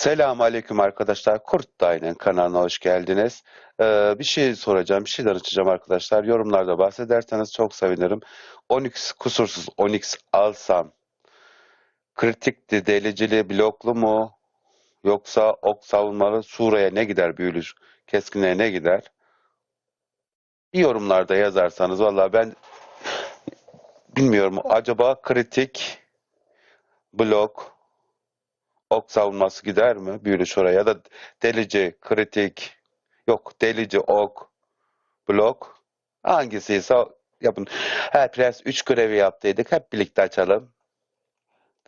Selamun Aleyküm arkadaşlar. Kurt Dayı'nın kanalına hoş geldiniz. Ee, bir şey soracağım, bir şeyler açacağım arkadaşlar. Yorumlarda bahsederseniz çok sevinirim. Onyx, kusursuz Onyx alsam kritikli, delicili, bloklu mu? Yoksa ok savunmalı suraya ne gider büyülü keskinliğe ne gider? Bir yorumlarda yazarsanız valla ben bilmiyorum acaba kritik, blok, ok savunması gider mi? Büyülü şuraya ya da delici, kritik, yok delici, ok, blok hangisiyse yapın. Her prens 3 görevi yaptıydık. Hep birlikte açalım.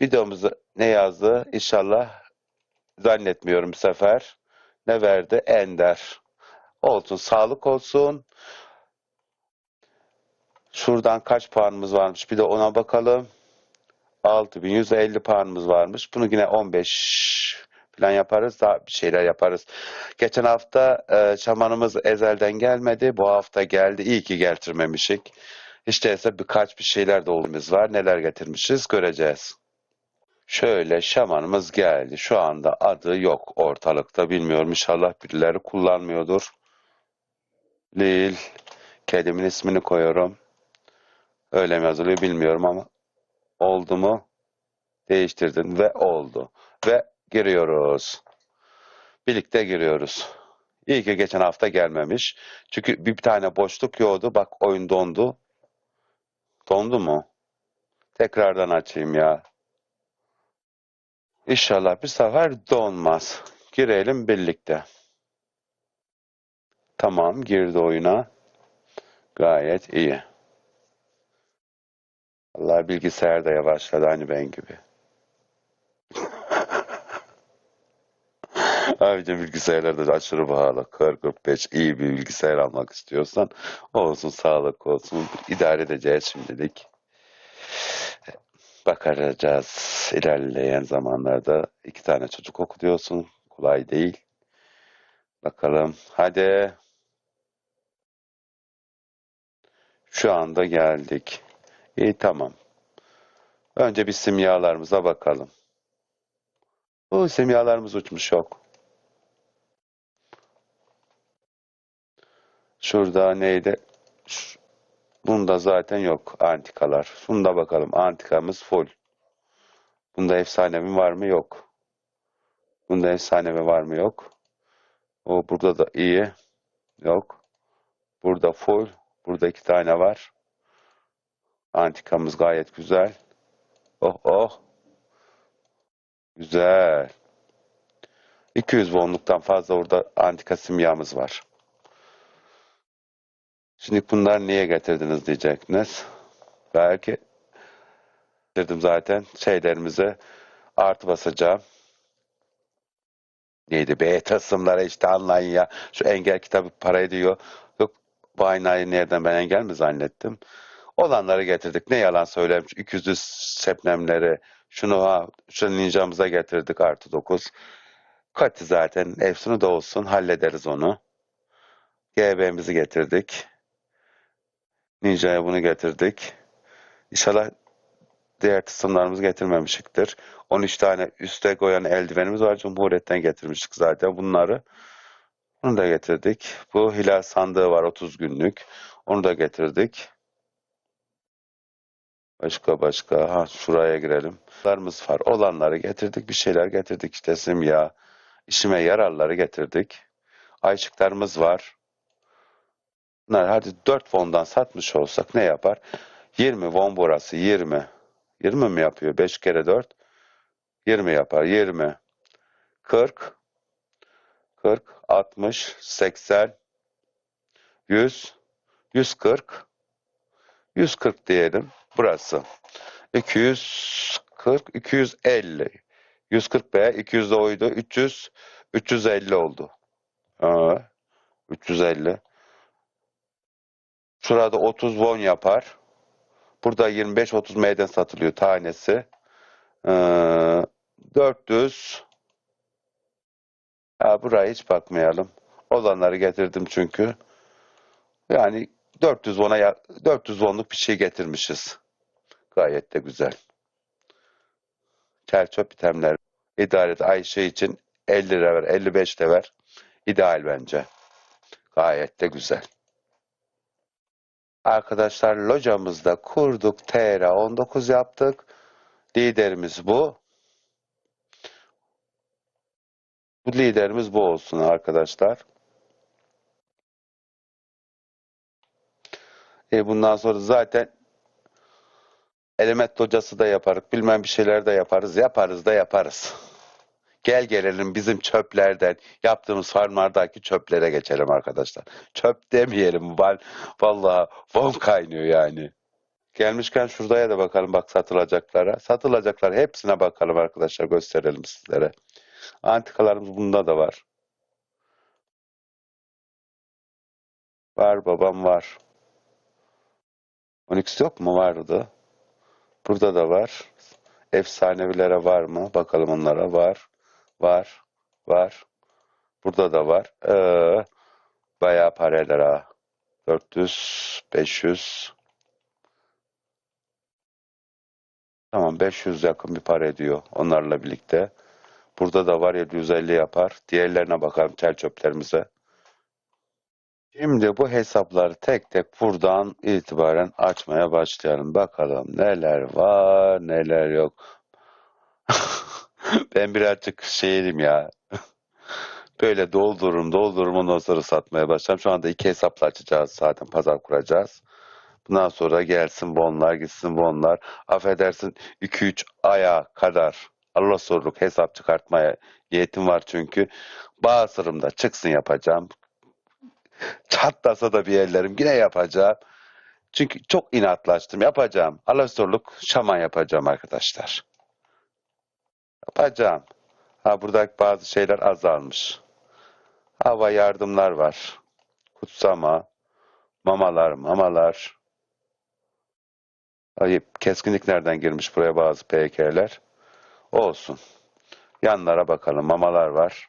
Videomuzu ne yazdı? İnşallah zannetmiyorum bu sefer. Ne verdi? Ender. Olsun. Sağlık olsun. Şuradan kaç puanımız varmış? Bir de ona bakalım. 6150 puanımız varmış. Bunu yine 15 falan yaparız. Daha bir şeyler yaparız. Geçen hafta e, şamanımız ezelden gelmedi. Bu hafta geldi. İyi ki getirmemişik. Hiç değilse birkaç bir şeyler de var. Neler getirmişiz göreceğiz. Şöyle şamanımız geldi. Şu anda adı yok ortalıkta. Bilmiyorum inşallah birileri kullanmıyordur. Lil. Kedimin ismini koyuyorum. Öyle mi yazılıyor bilmiyorum ama oldu mu? Değiştirdin ve oldu. Ve giriyoruz. Birlikte giriyoruz. İyi ki geçen hafta gelmemiş. Çünkü bir tane boşluk yoktu. Bak oyun dondu. Dondu mu? Tekrardan açayım ya. İnşallah bir sefer donmaz. Girelim birlikte. Tamam girdi oyuna. Gayet iyi. Allah bilgisayar da yavaşladı aynı ben gibi. Abicim bilgisayarlar da aşırı pahalı. 40-45 iyi bir bilgisayar almak istiyorsan olsun sağlık olsun. idare edeceğiz şimdilik. Bakacağız ilerleyen zamanlarda. iki tane çocuk okutuyorsun. Kolay değil. Bakalım. Hadi. Şu anda geldik. İyi tamam. Önce bir simyalarımıza bakalım. Bu simyalarımız uçmuş yok. Şurada neydi? Bunda zaten yok antikalar. Şunda bakalım. Antikamız full. Bunda efsanevi var mı? Yok. Bunda efsanevi var mı? Yok. O burada da iyi. Yok. Burada full. Burada iki tane var. Antikamız gayet güzel. Oh oh. Güzel. 200 wonluktan fazla orada antika simyamız var. Şimdi bunlar niye getirdiniz diyeceksiniz. Belki dedim zaten şeylerimize artı basacağım. Neydi be tasımlara işte anlayın ya. Şu engel kitabı para ediyor. Yok bu aynayı nereden ben engel mi zannettim. Olanları getirdik. Ne yalan söyleyeyim. Şu 200 sepnemleri şunu ha şu ninjamıza getirdik artı 9. Katı zaten. Efsunu da olsun. Hallederiz onu. GB'mizi getirdik. Ninja'ya bunu getirdik. İnşallah diğer kısımlarımızı getirmemişiktir. 13 tane üste koyan eldivenimiz var. Cumhuriyet'ten getirmiştik zaten bunları. Bunu da getirdik. Bu hilal sandığı var 30 günlük. Onu da getirdik. Başka başka. Ha şuraya girelim. Larımız var. Olanları getirdik. Bir şeyler getirdik. İşte simya. işime yararları getirdik. Ayçıklarımız var. Bunlar hadi 4 won'dan satmış olsak ne yapar? 20 won burası 20. 20 mi yapıyor? 5 kere 4. 20 yapar. 20. 40. 40. 60. 80. 100. 140. 140 diyelim. Burası. 240. 250. 140B 200 de oydu. 300 350 oldu. Aa, 350. Şurada 30 won yapar. Burada 25-30 M'den satılıyor tanesi. Ee, 400 ha, buraya hiç bakmayalım. Olanları getirdim çünkü. Yani 400 won'a ya- 400 wonluk bir şey getirmişiz. Gayet de güzel. Çer çöp itemler idare. Ayşe için 50 lira ver, 55 de ver. İdeal bence. Gayet de güzel. Arkadaşlar locamızda kurduk. TR 19 yaptık. Liderimiz bu. Bu liderimiz bu olsun arkadaşlar. E bundan sonra zaten element locası da yaparız. Bilmem bir şeyler de yaparız. Yaparız da yaparız. Gel gelelim bizim çöplerden yaptığımız farmlardaki çöplere geçelim arkadaşlar. Çöp demeyelim. Val, vallahi vom kaynıyor yani. Gelmişken şuraya da bakalım bak satılacaklara. Satılacaklar hepsine bakalım arkadaşlar gösterelim sizlere. Antikalarımız bunda da var. Var babam var. Onyx yok mu? Vardı. Burada da var. Efsanevilere var mı? Bakalım onlara. Var. Var. Var. Burada da var. Ee, bayağı paralar ha. 400, 500. Tamam 500 yakın bir para ediyor onlarla birlikte. Burada da var 750 yapar. Diğerlerine bakalım tel çöplerimize. Şimdi bu hesapları tek tek buradan itibaren açmaya başlayalım. Bakalım neler var neler yok. ben birazcık şeyim ya. Böyle doldururum doldururum ondan sonra satmaya başlayacağım. Şu anda iki hesapla açacağız zaten pazar kuracağız. Bundan sonra gelsin bonlar gitsin bonlar. Affedersin 2-3 aya kadar Allah soruluk hesap çıkartmaya niyetim var çünkü. Bazılarımda çıksın yapacağım. Çatlasa da bir yerlerim yine yapacağım. Çünkü çok inatlaştım yapacağım. Allah soruluk şaman yapacağım arkadaşlar. Yapacağım. Ha burada bazı şeyler azalmış. Hava yardımlar var. Kutsama, mamalar, mamalar. Ay, keskinlik nereden girmiş buraya bazı PK'ler? Olsun. Yanlara bakalım. Mamalar var.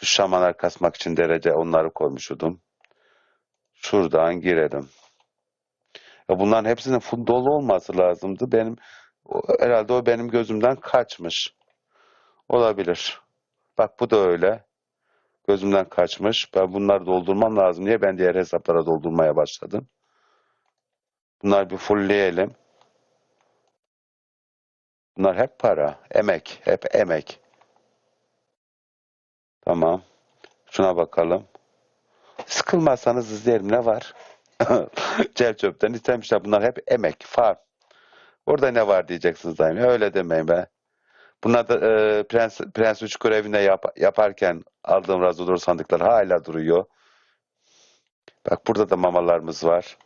Şu şamalar kasmak için derece onları koymuşudum. Şuradan girelim. Ya bunların hepsinin full dolu olması lazımdı. Benim herhalde o benim gözümden kaçmış. Olabilir. Bak bu da öyle. Gözümden kaçmış. Ben bunları doldurmam lazım. Niye ben diğer hesaplara doldurmaya başladım? Bunlar bir fullleyelim. Bunlar hep para, emek, hep emek. Tamam. Şuna bakalım. Sıkılmazsanız izleyelim ne var? Cel çöpten istemişler. Bunlar hep emek, farm. Orada ne var diyeceksiniz daim. Öyle demeyin be. Bunlar da e, Prens, Prens 3 görevinde yap, yaparken aldığım razodor sandıklar hala duruyor. Bak burada da mamalarımız var.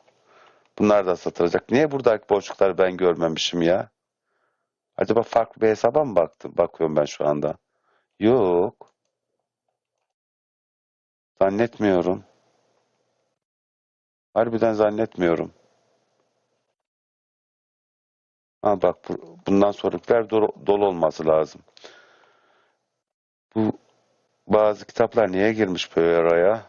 Bunlar da satılacak. Niye buradaki boşlukları ben görmemişim ya? Acaba farklı bir hesaba mı baktım? Bakıyorum ben şu anda. Yok. Zannetmiyorum. Harbiden zannetmiyorum. Ha bak bu, bundan sonrakiler dolu, olması lazım. Bu bazı kitaplar niye girmiş böyle araya?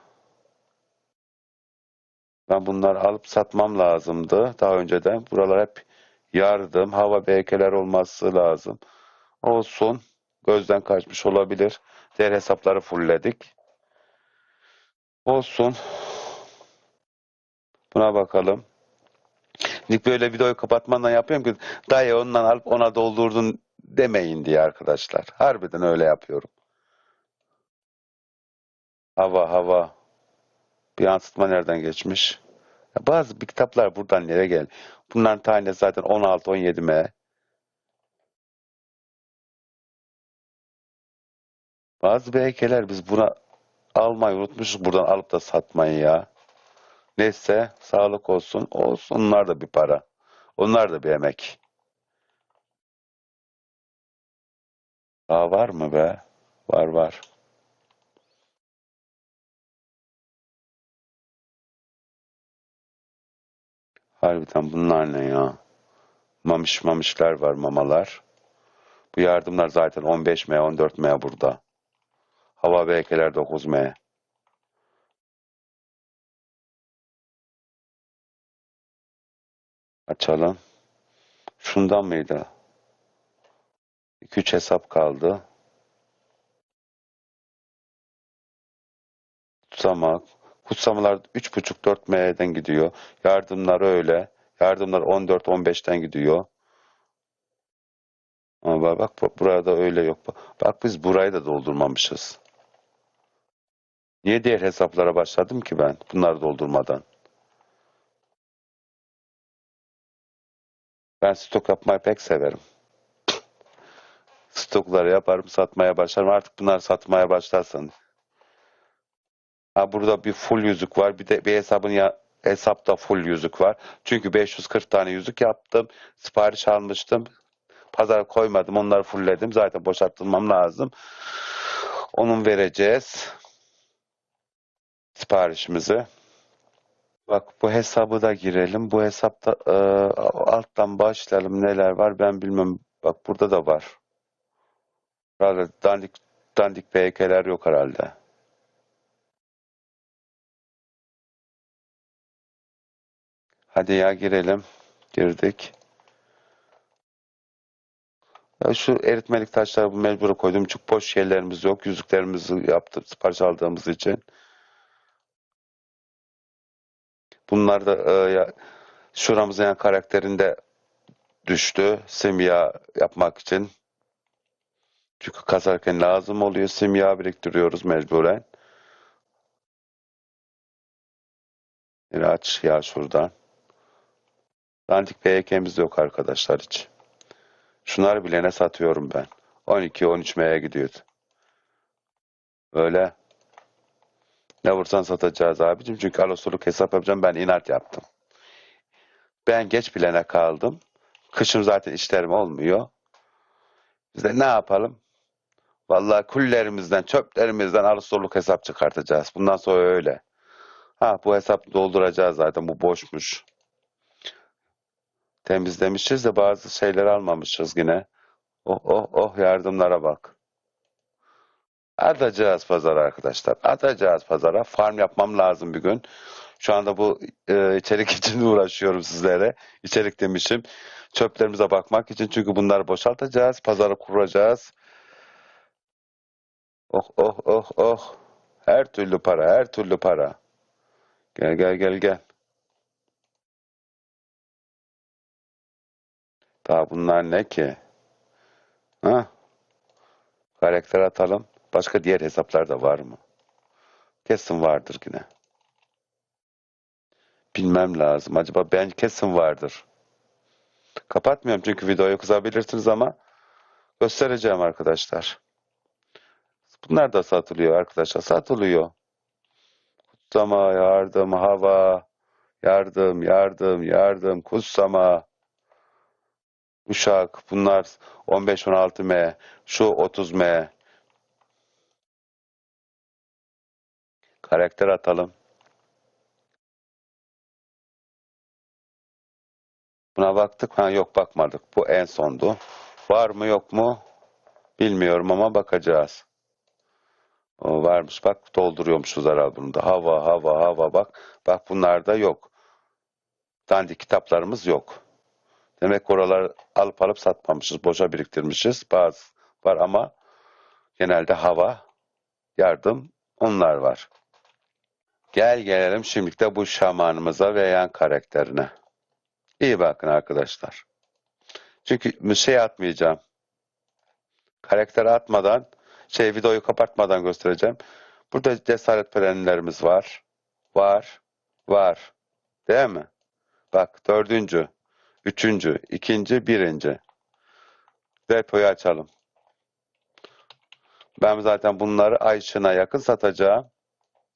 Ben bunları alıp satmam lazımdı daha önceden. Buralar hep yardım, hava beykeler olması lazım. Olsun. Gözden kaçmış olabilir. Diğer hesapları fullledik. Olsun. Buna bakalım. Şimdi böyle videoyu kapatmadan yapıyorum ki dayı ondan alıp ona doldurdun demeyin diye arkadaşlar. Harbiden öyle yapıyorum. Hava hava. Bir yansıtma nereden geçmiş? Bazı bir kitaplar buradan nereye gel? Bunların tanesi zaten 16-17 M. Bazı heykeller biz buna almayı unutmuşuz buradan alıp da satmayı ya. Neyse sağlık olsun. Olsun onlar da bir para. Onlar da bir emek. Daha var mı be? Var var. Harbiden bunlar ne ya? Mamiş mamişler var mamalar. Bu yardımlar zaten 15M 14M burada. Hava BK'ler 9M. Açalım. Şundan mıydı? 2-3 hesap kaldı. Kutsamak. Kutsamalar 3.5-4M'den gidiyor. Yardımlar öyle. Yardımlar 14-15'ten gidiyor. Ama bak, bak bu- burada öyle yok. Bak biz burayı da doldurmamışız. Niye diğer hesaplara başladım ki ben bunları doldurmadan? Ben stok yapmayı pek severim. Stokları yaparım, satmaya başlarım. Artık bunları satmaya başlarsan. Ha burada bir full yüzük var. Bir de bir hesabın ya hesapta full yüzük var. Çünkü 540 tane yüzük yaptım. Sipariş almıştım. Pazara koymadım. Onları fullledim. Zaten boşaltılmam lazım. Onun vereceğiz. Siparişimizi. Bak bu hesabı da girelim. Bu hesapta e, alttan başlayalım. Neler var ben bilmem. Bak burada da var. Herhalde dandik dandik BK'ler yok herhalde. Hadi ya girelim. Girdik. Ya şu eritmelik taşları bu mecbur koydum. Çünkü boş yerlerimiz yok. Yüzüklerimizi yaptık sipariş aldığımız için. Bunlar da e, ya, yani karakterinde düştü. Simya yapmak için. Çünkü kazarken lazım oluyor. Simya biriktiriyoruz mecburen. Bir aç ya şuradan. Dandik BK'miz yok arkadaşlar hiç. Şunları bilene satıyorum ben. 12-13 M'ye gidiyordu. Böyle. Ne vursan satacağız abicim. Çünkü alosoluk hesap yapacağım. Ben inat yaptım. Ben geç bilene kaldım. Kışım zaten işlerim olmuyor. Biz de ne yapalım? Vallahi kullerimizden, çöplerimizden alosoluk hesap çıkartacağız. Bundan sonra öyle. Ha bu hesap dolduracağız zaten. Bu boşmuş. Temizlemişiz de bazı şeyleri almamışız yine. Oh oh oh yardımlara bak. Atacağız pazara arkadaşlar. Atacağız pazara. Farm yapmam lazım bir gün. Şu anda bu e, içerik için uğraşıyorum sizlere. İçerik demişim. Çöplerimize bakmak için. Çünkü bunları boşaltacağız. Pazarı kuracağız. Oh oh oh oh. Her türlü para, her türlü para. Gel gel gel gel. Daha bunlar ne ki? Ha? Karakter atalım. Başka diğer hesaplar da var mı? Kesin vardır yine. Bilmem lazım. Acaba ben kesin vardır. Kapatmıyorum çünkü videoyu kızabilirsiniz ama göstereceğim arkadaşlar. Bunlar da satılıyor arkadaşlar. Satılıyor. Kutsama, yardım, hava, yardım, yardım, yardım, kutsama, uşak. Bunlar 15-16M, şu 30M. Karakter atalım. Buna baktık. Ha yok bakmadık. Bu en sondu. Var mı yok mu? Bilmiyorum ama bakacağız. O varmış bak dolduruyormuşuz herhalde bunu da. Hava hava hava bak. Bak bunlarda yok. Dandik kitaplarımız yok. Demek oralar alıp alıp satmamışız. Boşa biriktirmişiz. Bazı var ama genelde hava, yardım onlar var. Gel gelelim şimdi de bu şamanımıza ve yan karakterine. İyi bakın arkadaşlar. Çünkü şey atmayacağım. Karakter atmadan, şey videoyu kapatmadan göstereceğim. Burada cesaret perenlerimiz var. Var. Var. Değil mi? Bak dördüncü, üçüncü, ikinci, birinci. Depoyu açalım. Ben zaten bunları ay ışığına yakın satacağım.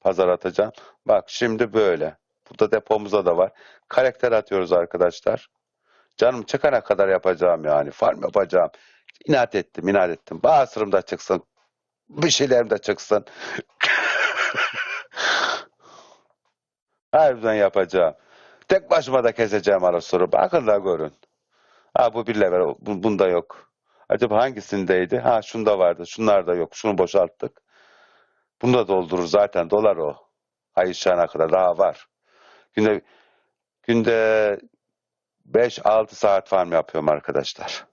Pazar atacağım. Bak şimdi böyle. Burada depomuza da var. Karakter atıyoruz arkadaşlar. Canım çıkana kadar yapacağım yani. Farm yapacağım. İnat ettim, inat ettim. Basırım da çıksın. Bir şeylerim de çıksın. Harbiden yapacağım. Tek başıma da keseceğim ara sıra. Bakın da görün. Ha bu bir level. Bu, bunda yok. Acaba hangisindeydi? Ha şunda vardı. Şunlar da yok. Şunu boşalttık. Bunu da doldurur zaten. Dolar o. Ay ışığına kadar daha var. Günde günde 5-6 saat farm yapıyorum arkadaşlar.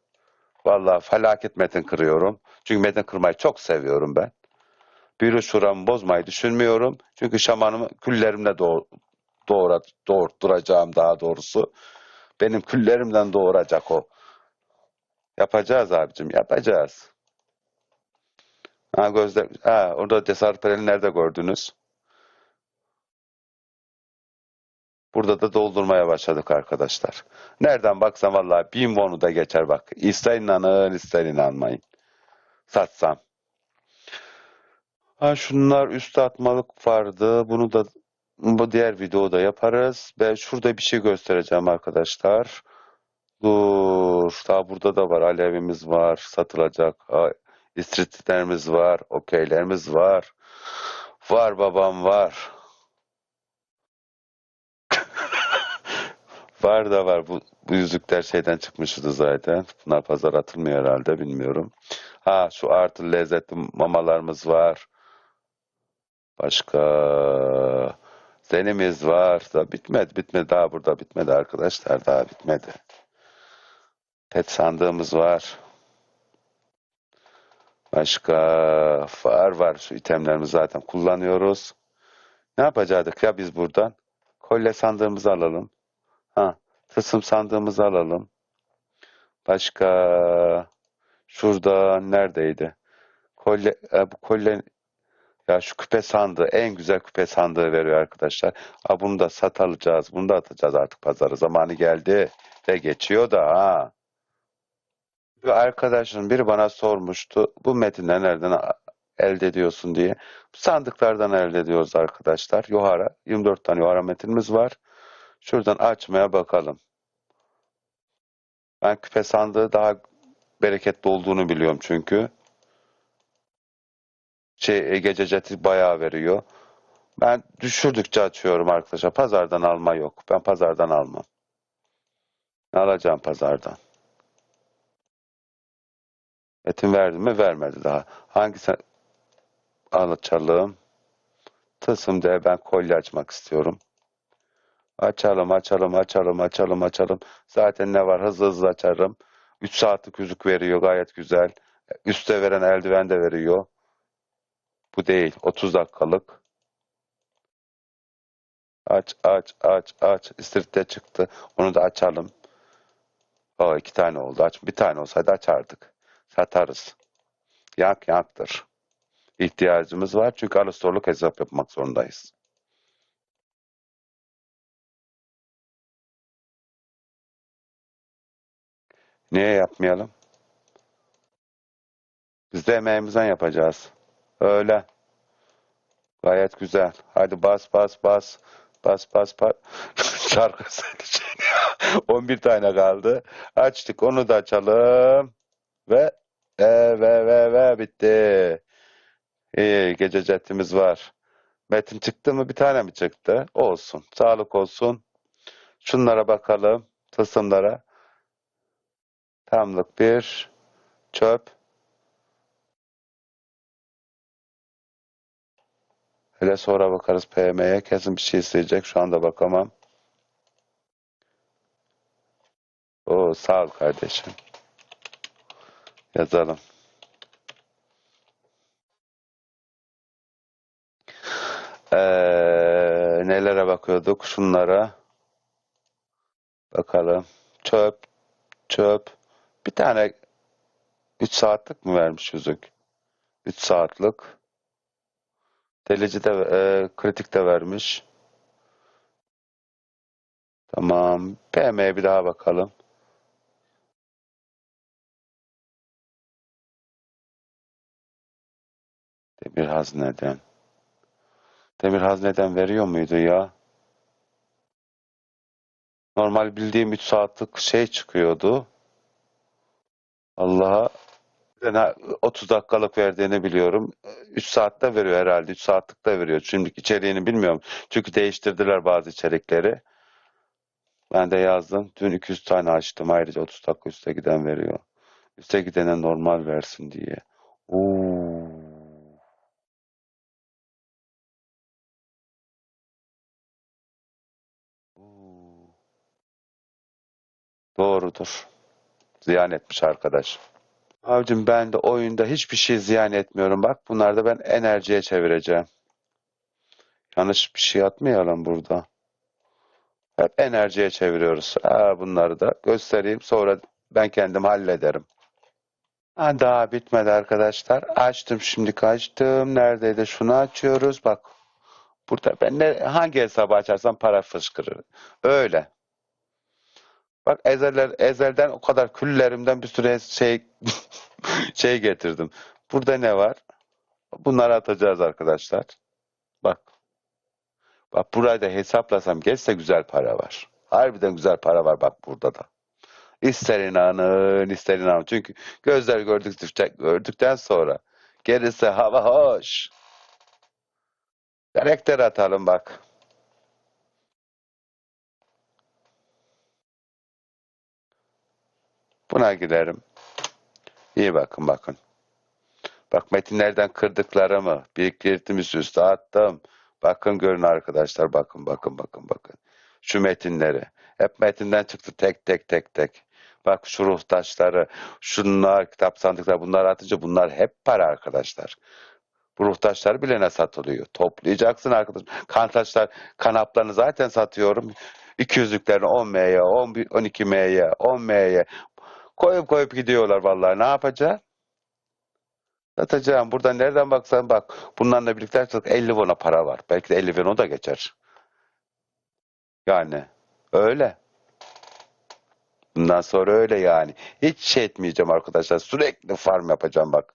Vallahi felaket metin kırıyorum. Çünkü metin kırmayı çok seviyorum ben. Büyülü şuramı bozmayı düşünmüyorum. Çünkü şamanımı küllerimle doğ doğura, doğurtturacağım daha doğrusu. Benim küllerimden doğuracak o. Yapacağız abicim yapacağız. Ha gözde ha orada cesaret pereni nerede gördünüz? Burada da doldurmaya başladık arkadaşlar. Nereden baksan vallahi bin wonu da geçer bak. İster inanın ister inanmayın. Satsam. Ha şunlar üstü atmalık vardı. Bunu da bu diğer videoda yaparız. Ben şurada bir şey göstereceğim arkadaşlar. Dur. Daha burada da var. Alevimiz var. Satılacak. Ha, İstritlerimiz var. Okeylerimiz var. Var babam var. Var da var. Bu, bu yüzükler şeyden çıkmıştı zaten. Bunlar pazar atılmıyor herhalde bilmiyorum. Ha şu artı lezzetli mamalarımız var. Başka zenimiz var. Da bitmedi bitmedi daha burada bitmedi arkadaşlar daha bitmedi. Pet sandığımız var. Başka var var şu itemlerimizi zaten kullanıyoruz. Ne yapacaktık ya biz buradan? Kolye sandığımızı alalım. Ha, tılsım sandığımızı alalım. Başka şurada neredeydi? Kolye, e, bu kolye ya şu küpe sandığı en güzel küpe sandığı veriyor arkadaşlar. Ha, bunu da sat alacağız. Bunu da atacağız artık pazara. Zamanı geldi ve geçiyor da ha. Bir arkadaşın biri bana sormuştu. Bu metinleri nereden elde ediyorsun diye. Sandıklardan elde ediyoruz arkadaşlar. Yohara. 24 tane Yohara metinimiz var. Şuradan açmaya bakalım. Ben küpe sandığı daha bereketli olduğunu biliyorum çünkü. Şey gece ceti bayağı veriyor. Ben düşürdükçe açıyorum arkadaşlar. Pazardan alma yok. Ben pazardan almam. Alacağım pazardan? Metin verdi mi? Vermedi daha. Hangisi açalım? Tılsım diye ben kolye açmak istiyorum. Açalım, açalım, açalım, açalım, açalım. Zaten ne var? Hızlı hızlı açarım. 3 saatlik yüzük veriyor. Gayet güzel. Üste veren eldiven de veriyor. Bu değil. 30 dakikalık. Aç, aç, aç, aç. İstirte çıktı. Onu da açalım. Aa, iki tane oldu. Aç. Bir tane olsaydı açardık. Satarız. Yak yaktır. İhtiyacımız var. Çünkü Alastorluk hesap yapmak zorundayız. Niye yapmayalım? Biz de emeğimizden yapacağız. Öyle. Gayet güzel. Hadi bas bas bas. Bas bas bas. Şarkı söyleyeceğim. 11 tane kaldı. Açtık onu da açalım. Ve e, ve ve ve bitti. İyi gece jetimiz var. Metin çıktı mı? Bir tane mi çıktı? Olsun. Sağlık olsun. Şunlara bakalım. Tılsımlara. Tamlık bir. Çöp. Hele sonra bakarız PM'ye. Kesin bir şey isteyecek. Şu anda bakamam. Oo, sağ ol kardeşim. Yazalım. Ee, nelere bakıyorduk? Şunlara. Bakalım. Çöp. Çöp. Bir tane 3 saatlik mi vermiş yüzük? 3 saatlik. Delici de e, kritik de vermiş. Tamam. PM'ye bir daha bakalım. Demir hazneden. Demir hazneden veriyor muydu ya? Normal bildiğim 3 saatlik şey çıkıyordu. Allah'a Yani 30 dakikalık verdiğini biliyorum. 3 saatte veriyor herhalde. 3 saatlik de veriyor. Şimdi içeriğini bilmiyorum. Çünkü değiştirdiler bazı içerikleri. Ben de yazdım. Dün 200 tane açtım. Ayrıca 30 dakika üste giden veriyor. Üste gidene normal versin diye. Oo. Doğrudur. Ziyan etmiş arkadaş. Abicim ben de oyunda hiçbir şey ziyan etmiyorum. Bak bunları da ben enerjiye çevireceğim. Yanlış bir şey atmayalım burada. Hep enerjiye çeviriyoruz. Ha, bunları da göstereyim. Sonra ben kendim hallederim. Ha, daha bitmedi arkadaşlar. Açtım şimdi açtım. Neredeydi? Şunu açıyoruz. Bak. Burada ben ne, hangi hesabı açarsam para fışkırır. Öyle. Bak ezeller, ezelden o kadar küllerimden bir sürü şey şey getirdim. Burada ne var? Bunları atacağız arkadaşlar. Bak. Bak burayı da hesaplasam geçse güzel para var. Harbiden güzel para var bak burada da. İster inanın ister inanın. Çünkü gözler gördükten, gördükten sonra gerisi hava hoş. Karakter atalım bak. Buna giderim. İyi bakın bakın. Bak metinlerden kırdıklarımı biriktirdim üst üste attım. Bakın görün arkadaşlar bakın bakın bakın bakın. Şu metinleri. Hep metinden çıktı tek tek tek tek. Bak şu ruh taşları, şunlar, kitap sandıkları bunlar atınca bunlar hep para arkadaşlar. Bu ruh taşları bile ne satılıyor? Toplayacaksın arkadaş. Kan taşlar, kanaplarını zaten satıyorum. 200'lüklerini 10M'ye, 11 12M'ye, 10M'ye koyup koyup gidiyorlar vallahi. Ne yapacağım? Satacağım. Burada nereden baksan bak. Bunlarla birlikte 50 won'a para var. Belki de 50 won da geçer. Yani öyle. Bundan sonra öyle yani. Hiç şey etmeyeceğim arkadaşlar. Sürekli farm yapacağım bak.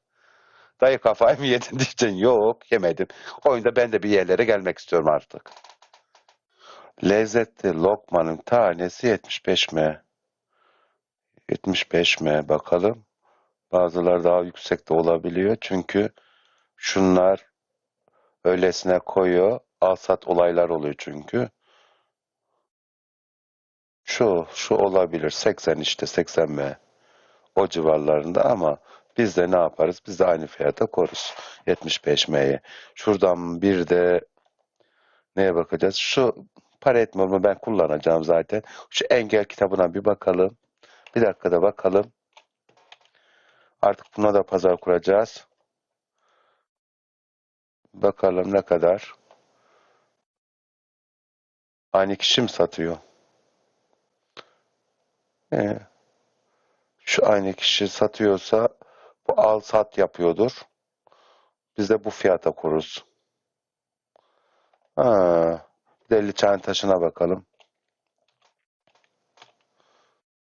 Dayı kafayı mı yedin diyeceksin. Yok yemedim. Oyunda ben de bir yerlere gelmek istiyorum artık. Lezzetli lokmanın tanesi 75 mi? 75 mi? Bakalım. Bazıları daha yüksek de olabiliyor. Çünkü şunlar öylesine koyuyor. Alsat olaylar oluyor çünkü. Şu, şu olabilir. 80 işte 80 mi? O civarlarında ama biz de ne yaparız? Biz de aynı fiyata koruz. 75 M'ye. Şuradan bir de neye bakacağız? Şu para etmiyor mu ben kullanacağım zaten. Şu engel kitabına bir bakalım. Bir dakikada bakalım. Artık buna da pazar kuracağız. Bakalım ne kadar. Aynı kişi mi satıyor? Ee, şu aynı kişi satıyorsa bu al sat yapıyordur. Biz de bu fiyata kuruz. Ha, bir de 50 çay taşına bakalım.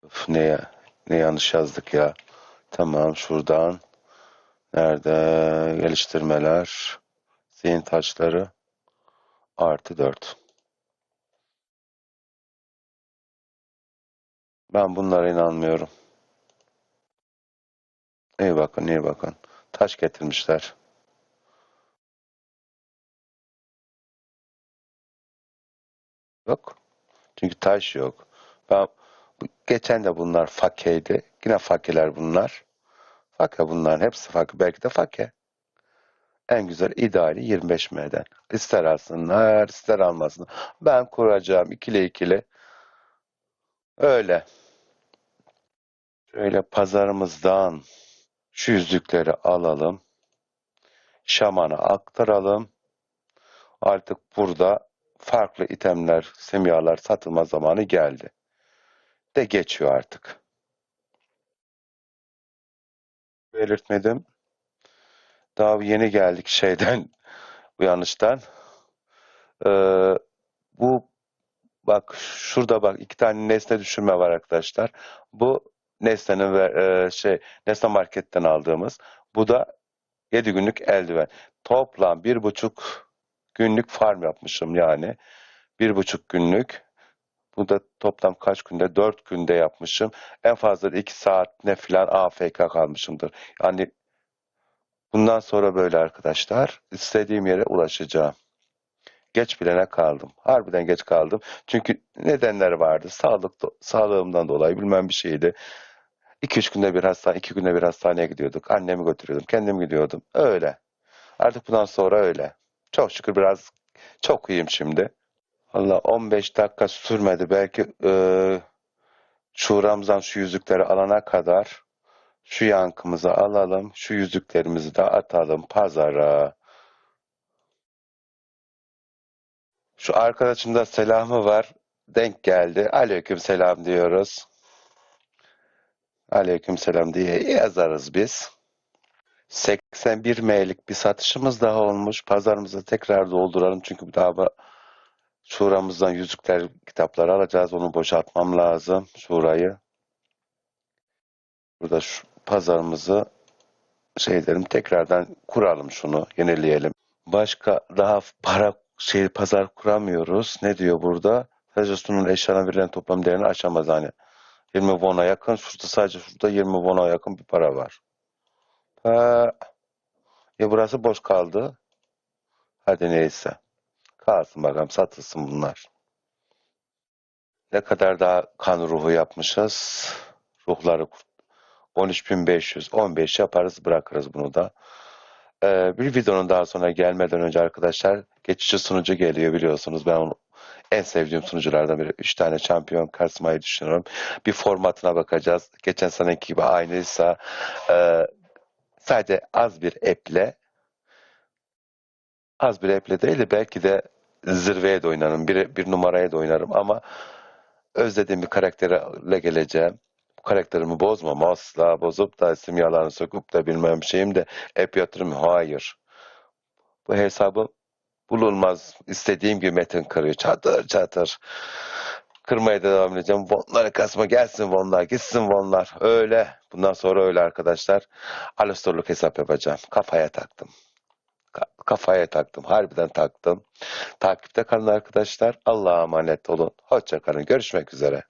Üf, ne ne yanlış yazdık ya. Tamam şuradan. Nerede? Geliştirmeler. Zihin taşları. Artı 4. Ben bunlara inanmıyorum. İyi bakın, iyi bakın. Taş getirmişler. Yok. Çünkü taş yok. Ben geçen de bunlar fakeydi. Yine fakeler bunlar. Fake bunların hepsi fake. Belki de fake. En güzel ideali 25 M'den. İster alsınlar, ister almasınlar. Ben kuracağım ikili ikili. Öyle. Şöyle pazarımızdan şu yüzükleri alalım. Şaman'a aktaralım. Artık burada farklı itemler, semyalar satılma zamanı geldi. De geçiyor artık. Belirtmedim. Daha yeni geldik şeyden, uyanıştan. Ee, bu bak şurada bak iki tane nesne düşürme var arkadaşlar. Bu nesnenin ve e, şey nesne marketten aldığımız. Bu da 7 günlük eldiven. Toplam bir buçuk günlük farm yapmışım yani. Bir buçuk günlük. Bu da toplam kaç günde? 4 günde yapmışım. En fazla 2 saat ne filan AFK kalmışımdır. Yani bundan sonra böyle arkadaşlar. istediğim yere ulaşacağım. Geç bilene kaldım. Harbiden geç kaldım. Çünkü nedenleri vardı. Sağlık, sağlığımdan dolayı bilmem bir şeydi. 2-3 günde bir hastane, 2 günde bir hastaneye gidiyorduk. Annemi götürüyordum, kendim gidiyordum. Öyle. Artık bundan sonra öyle. Çok şükür biraz çok iyiyim şimdi. Valla 15 dakika sürmedi. Belki eee şuramızdan şu yüzükleri alana kadar şu yankımızı alalım. Şu yüzüklerimizi de atalım pazara. Şu arkadaşım da selamı var. Denk geldi. Aleyküm selam diyoruz. Aleyküm selam diye yazarız biz. 81 M'lik bir satışımız daha olmuş. Pazarımızı tekrar dolduralım çünkü daha şuramızdan yüzükler kitapları alacağız. Onu boşaltmam lazım şurayı. Burada şu pazarımızı şey derim tekrardan kuralım şunu, yenileyelim. Başka daha para şey pazar kuramıyoruz. Ne diyor burada? Sadece sunun eşyalarına verilen toplam değerini aşamaz hani. 20 won'a yakın. Şurada sadece şurada 20 won'a yakın bir para var. Ha. Ya burası boş kaldı. Hadi neyse. Kalsın bakalım satılsın bunlar. Ne kadar daha kan ruhu yapmışız. Ruhları 13.500, 15 yaparız bırakırız bunu da. Ee, bir videonun daha sonra gelmeden önce arkadaşlar geçici sunucu geliyor biliyorsunuz. Ben onu en sevdiğim sunuculardan biri. 3 tane şampiyon kasmayı düşünüyorum. Bir formatına bakacağız. Geçen seneki gibi aynıysa e, sadece az bir eple az bir eple değil de belki de zirveye de oynarım. Bir, bir numaraya da oynarım ama özlediğim bir karakterle geleceğim. Bu karakterimi bozmam asla. Bozup da isim yalanı sokup da bilmem şeyim de ep yatırım. Hayır. Bu hesabı bulunmaz. İstediğim gibi metin kırıyor. Çatır çatır. Kırmaya da devam edeceğim. Vonları kasma gelsin vonlar. Gitsin vonlar. Öyle. Bundan sonra öyle arkadaşlar. Alastorluk hesap yapacağım. Kafaya taktım. Ka- kafaya taktım. Harbiden taktım. Takipte kalın arkadaşlar. Allah'a emanet olun. Hoşça kalın. Görüşmek üzere.